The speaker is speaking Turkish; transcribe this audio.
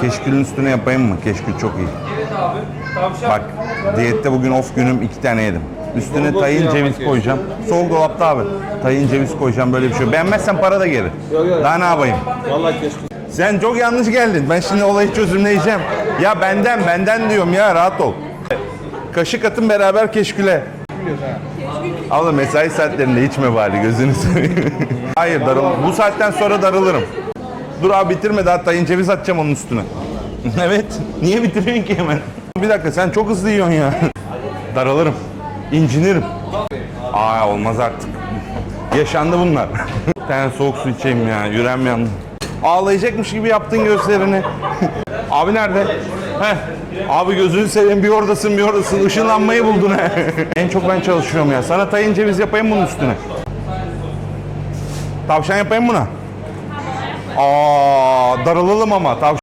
Keşkülün üstüne yapayım mı? Keşkül çok iyi. Evet abi. Tavşan. Bak diyette bugün off günüm iki tane yedim. Üstüne tayin ceviz koyacağım. Soğuk dolapta abi. Tayin ceviz koyacağım böyle bir şey. Beğenmezsen para da geri. Daha ne yapayım? Vallahi keşke. Sen çok yanlış geldin. Ben şimdi olayı çözümleyeceğim. Ya benden benden diyorum ya rahat ol. Kaşık atın beraber keşküle. Abla mesai saatlerinde içme bari gözünü seveyim. Hayır darıl. Bu saatten sonra darılırım. Dur abi bitirme daha tayin ceviz atacağım onun üstüne. evet. Niye bitiriyorsun ki hemen? Bir dakika sen çok hızlı yiyorsun ya. Daralırım. İncinirim. Aa olmaz artık. Yaşandı bunlar. Bir tane soğuk su içeyim ya. Yüreğim yandı. Ağlayacakmış gibi yaptın gözlerini. Abi nerede? Heh. Abi gözünü seveyim bir oradasın bir oradasın. Işınlanmayı buldun he. en çok ben çalışıyorum ya. Sana tayin ceviz yapayım bunun üstüne. Tavşan yapayım buna. Aa, darılalım ama. Tavşan